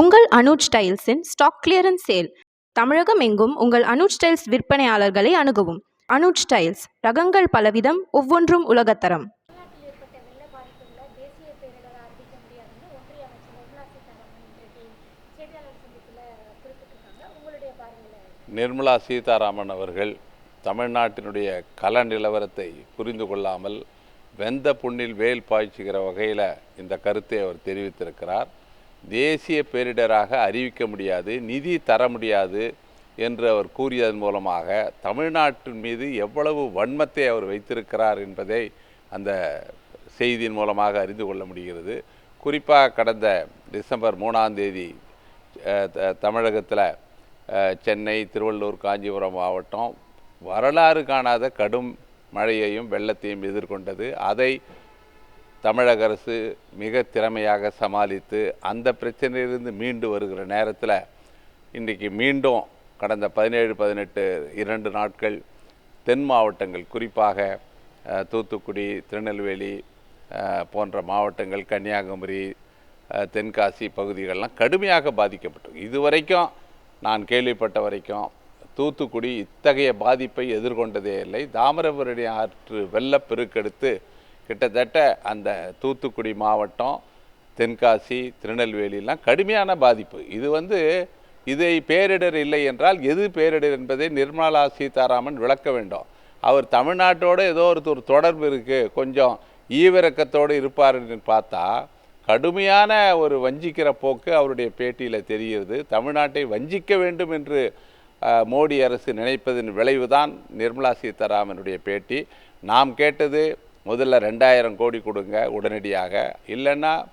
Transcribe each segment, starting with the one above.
உங்கள் அனுஜ் ஸ்டைல்ஸின் stock clearance sale. Tamilagam எங்கும் உங்கள் அனுஜ் ஸ்டைல்ஸ் விற்பனையாளர்களை அணுகவும். அனுஜ் ஸ்டைல்ஸ் ரகங்கள் பலவிதம் ஒவ்வொன்றும் உலகத்தரம். நிர்மலா சீதாராமன் அவர்கள் தமிழ்நாட்டினுடைய கல நிலவரத்தை புரிந்து கொள்ளாமல் வெந்த புண்ணில் வேல் பாய்ச்சுகிற வகையில் இந்த கருத்தை அவர் தெரிவித்திருக்கிறார். தேசிய பேரிடராக அறிவிக்க முடியாது நிதி தர முடியாது என்று அவர் கூறியதன் மூலமாக தமிழ்நாட்டின் மீது எவ்வளவு வன்மத்தை அவர் வைத்திருக்கிறார் என்பதை அந்த செய்தியின் மூலமாக அறிந்து கொள்ள முடிகிறது. குறிப்பாக கடந்த டிசம்பர் மூணாம் தேதி த- தமிழகத்தில் சென்னை திருவள்ளூர் காஞ்சிபுரம் மாவட்டம் வரலாறு காணாத கடும் மழையையும் வெள்ளத்தையும் எதிர்கொண்டது. அதை தமிழக அரசு மிக திறமையாக சமாளித்து அந்த பிரச்சனையிலிருந்து மீண்டு வருகிற நேரத்தில் இன்றைக்கி மீண்டும் கடந்த பதினேழு பதினெட்டு இரண்டு நாட்கள் தென் மாவட்டங்கள் குறிப்பாக தூத்துக்குடி திருநெல்வேலி போன்ற மாவட்டங்கள் கன்னியாகுமரி தென்காசி பகுதிகளெலாம் கடுமையாக பாதிக்கப்பட்டது. இதுவரைக்கும் நான் கேள்விப்பட்ட வரைக்கும் தூத்துக்குடி இத்தகைய பாதிப்பை எதிர்கொண்டதே இல்லை. தாமிரபரணி ஆற்று வெள்ளப்பெருக்கெடுத்து கிட்டத்தட்ட அந்த தூத்துக்குடி மாவட்டம் தென்காசி திருநெல்வேலிலாம் கடுமையான பாதிப்பு. இது வந்து இதை பேரிடர் இல்லை என்றால் எது பேரிடர் என்பதை நிர்மலா சீதாராமன் விளக்க வேண்டும். அவர் தமிழ்நாட்டோடு ஏதோ ஒரு ஒரு தொடர்பு இருக்குது கொஞ்சம் ஈவிரக்கத்தோடு இருப்பாருன்னு பார்த்தா கடுமையான ஒரு வஞ்சிக்கிற போக்கு அவருடைய பேட்டியில் தெரிகிறது. தமிழ்நாட்டை வஞ்சிக்க வேண்டும் என்று மோடி அரசு நினைப்பதன் விளைவுதான் நிர்மலா சீதாராமனுடைய பேட்டி. நாம் கேட்டது முதல்ல ரெண்டாயிரம் கோடி கொடுங்க உடனடியாக. இல்லைன்னா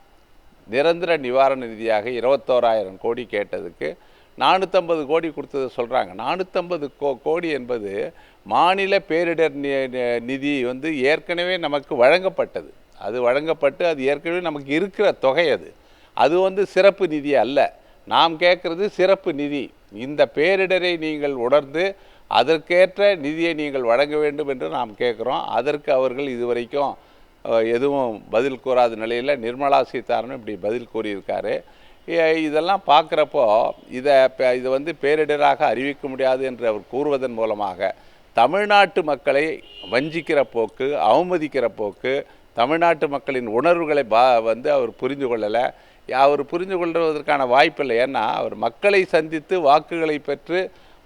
நிரந்தர நிவாரண நிதியாக இருபத்தோராயிரம் கோடி கேட்டதுக்கு நானூற்றம்பது கோடி கொடுத்தது சொல்கிறாங்க நானூற்றம்பது கோ கோடி என்பது மாநில பேரிடர் நி- நிதி வந்து ஏற்கனவே நமக்கு வழங்கப்பட்டது. அது வழங்கப்பட்டு அது ஏற்கனவே நமக்கு இருக்கிற தொகை அது. அது வந்து சிறப்பு நிதி அல்ல. நாம் கேட்குறது சிறப்பு நிதி. இந்த பேரிடரை நீங்கள் உணர்ந்து அதற்கேற்ற நிதியை நீங்கள் வழங்க வேண்டும் என்று நாம் கேட்குறோம். அதற்கு அவர்கள் இதுவரைக்கும் எதுவும் பதில் கூறாத நிலையில் நிர்மலா சீதாராமன் இப்படி பதில் கூறியிருக்காரு. இதெல்லாம் பார்க்குறப்போ இதை இதை இது வந்து பேரிடராக அறிவிக்க முடியாது என்று அவர் கூறுவதன் மூலமாக தமிழ்நாட்டு மக்களை வஞ்சிக்கிற போக்கு அவமதிக்கிற போக்கு தமிழ்நாட்டு மக்களின் உணர்வுகளை பா வந்து அவர் புரிந்து கொள்ளலை. அவர் புரிந்து கொள்வதற்கான வாய்ப்பில்லை ஏன்னா அவர் மக்களை சந்தித்து வாக்குகளை பெற்று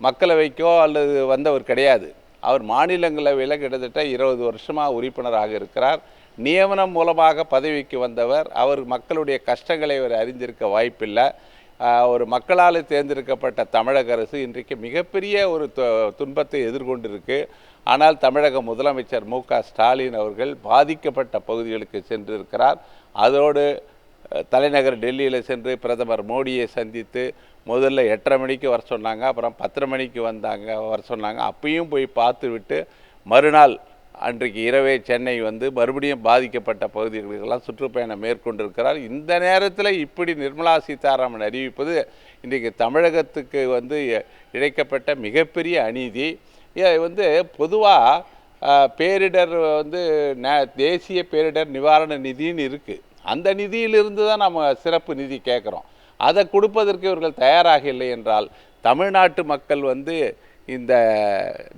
மக்களவைக்கோ அல்லது வந்தவர் கிடையாது. அவர் மாநிலங்களவையில் கிட்டத்தட்ட இருபது வருஷமாக உறுப்பினராக இருக்கிறார். நியமனம் மூலமாக பதவிக்கு வந்தவர். அவர் மக்களுடைய கஷ்டங்களை அவர் அறிந்திருக்க வாய்ப்பில்லை. ஒரு மக்களால் தேர்ந்தெடுக்கப்பட்ட தமிழக அரசு இன்றைக்கு மிகப்பெரிய ஒரு துன்பத்தை எதிர்கொண்டிருக்கு. ஆனால் தமிழக முதலமைச்சர் மு க ஸ்டாலின் அவர்கள் பாதிக்கப்பட்ட பகுதிகளுக்கு சென்றிருக்கிறார். அதோடு தலைநகர் டெல்லியில் சென்று பிரதமர் மோடியை சந்தித்து முதல்ல எட்டரை மணிக்கு வர சொன்னாங்க அப்புறம் பத்தரை மணிக்கு வந்தாங்க வர சொன்னாங்க. அப்பயும் போய் பார்த்து விட்டு மறுநாள் அன்றைக்கு இரவே சென்னை வந்து மறுபடியும் பாதிக்கப்பட்ட பகுதிகளுக்கெல்லாம் சுற்றுப்பயணம் மேற்கொண்டிருக்கிறார். இந்த நேரத்தில் இப்படி நிர்மலா சீதாராமன் அறிவிப்பது இன்றைக்கு தமிழகத்துக்கு வந்து இழைக்கப்பட்ட மிகப்பெரிய அநீதி. வந்து பொதுவாக பேரிடர் வந்து தேசிய பேரிடர் நிவாரண நிதின்னு இருக்குது அந்த நிதியிலிருந்து தான் நம்ம சிறப்பு நிதி கேட்குறோம். அதை கொடுப்பதற்கு இவர்கள் தயாராக இல்லை என்றால் தமிழ்நாட்டு மக்கள் வந்து இந்த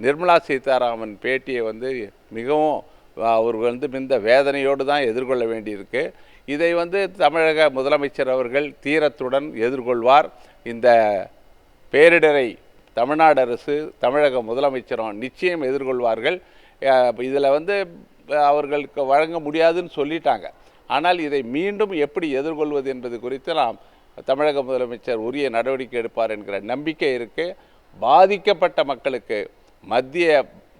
நிர்மலா சீதாராமன் பேட்டியை வந்து மிகவும் அவர்கள் வந்து மிந்த வேதனையோடு தான் எதிர்கொள்ள வேண்டியிருக்கு. இதை வந்து தமிழக முதலமைச்சர் அவர்கள் தீரத்துடன் எதிர்கொள்வார். இந்த பேரிடரை தமிழ்நாடு அரசு தமிழக முதலமைச்சரும் நிச்சயம் எதிர்கொள்வார்கள். இதில் வந்து அவர்களுக்கு வழங்க முடியாதுன்னு சொல்லிட்டாங்க. ஆனால் இதை மீண்டும் எப்படி எதிர்கொள்வது என்பது குறித்து நாம் தமிழக முதலமைச்சர் உரிய நடவடிக்கை எடுப்பார் என்கிற நம்பிக்கை இருக்குது பாதிக்கப்பட்ட மக்களுக்கு மத்திய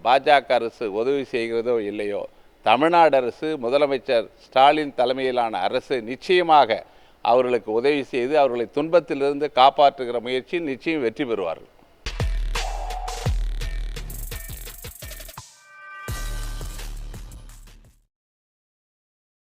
பாஜக அரசு உதவி செய்கிறதோ இல்லையோ தமிழ்நாடு அரசு முதலமைச்சர் ஸ்டாலின் தலைமையிலான அரசு நிச்சயமாக அவர்களுக்கு உதவி செய்து அவர்களை துன்பத்திலிருந்து காப்பாற்றுகிற முயற்சியில் நிச்சயம் வெற்றி பெறுவார்கள்.